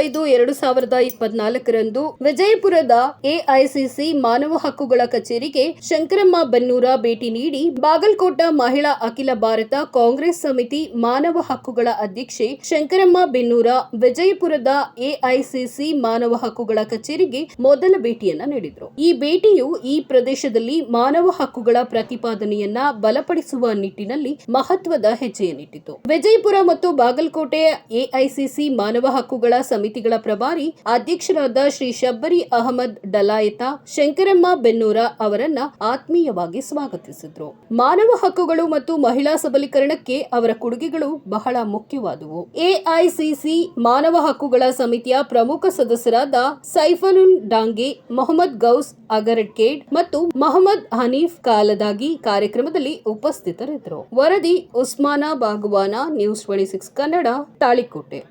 ಐದು ಎರಡು ಸಾವಿರದ ಇಪ್ಪತ್ನಾಲ್ಕರಂದು ವಿಜಯಪುರದ ಎಐಸಿಸಿ ಮಾನವ ಹಕ್ಕುಗಳ ಕಚೇರಿಗೆ ಶಂಕರಮ್ಮ ಬನ್ನೂರ ಭೇಟಿ ನೀಡಿ ಬಾಗಲಕೋಟ ಮಹಿಳಾ ಅಖಿಲ ಭಾರತ ಕಾಂಗ್ರೆಸ್ ಸಮಿತಿ ಮಾನವ ಹಕ್ಕುಗಳ ಅಧ್ಯಕ್ಷೆ ಶಂಕರಮ್ಮ ಬೆನ್ನೂರ ವಿಜಯಪುರದ ಎಐಸಿಸಿ ಮಾನವ ಹಕ್ಕುಗಳ ಕಚೇರಿಗೆ ಮೊದಲ ಭೇಟಿಯನ್ನ ನೀಡಿದರು. ಈ ಭೇಟಿಯು ಈ ಪ್ರದೇಶದಲ್ಲಿ ಮಾನವ ಹಕ್ಕುಗಳ ಪ್ರತಿಪಾದನೆಯನ್ನ ಬಲಪಡಿಸುವ ನಿಟ್ಟಿನಲ್ಲಿ ಮಹತ್ವದ ಹೆಜ್ಜೆಯನ್ನಿಟ್ಟಿತು ವಿಜಯಪುರ ಮತ್ತು ಬಾಗಲಕೋಟೆ ಎಐಸಿಸಿ ಮಾನವ ಹಕ್ಕುಗಳ ಸಮಿತಿಗಳ ಪ್ರಭಾರಿ ಅಧ್ಯಕ್ಷರಾದ ಶ್ರೀ ಶಬ್ಬರಿ ಅಹಮದ್ ಡಲಾಯತ ಶಂಕರಮ್ಮ ಬೆನ್ನೂರ ಅವರನ್ನ ಆತ್ಮೀಯವಾಗಿ ಸ್ವಾಗತಿಸಿದ್ರು. ಮಾನವ ಹಕ್ಕುಗಳು ಮತ್ತು ಮಹಿಳಾ ಸಬಲೀಕರಣಕ್ಕೆ ಅವರ ಕೊಡುಗೆಗಳು ಬಹಳ ಮುಖ್ಯವಾದವು. ಎಐಸಿಸಿ ಮಾನವ ಹಕ್ಕುಗಳ ಸಮಿತಿಯ ಪ್ರಮುಖ ಸದಸ್ಯರಾದ ಸೈಫನುಲ್ ಡಾಂಗೆ, ಮೊಹಮ್ಮದ್ ಗೌಸ್ ಅಗರಡ್ಕೇಡ್ ಮತ್ತು ಮೊಹಮ್ಮದ್ ಹನೀಫ್ ಕಾಲದಾಗಿ ಕಾರ್ಯಕ್ರಮದಲ್ಲಿ ಉಪಸ್ಥಿತರಿದ್ದರು. ವರದಿ Usman Bagwan news twenty six Kannada, Talikote.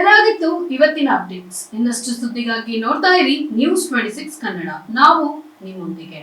ಇದಾಗಿತ್ತು ಇವತ್ತಿನ ಅಪ್ಡೇಟ್ಸ್. ಇನ್ನಷ್ಟು ಸುದ್ದಿಗಾಗಿ ನೋಡ್ತಾ ಇರಿ. News twenty six Kannada. ನಾವು ನಿಮ್ಮೊಂದಿಗೆ.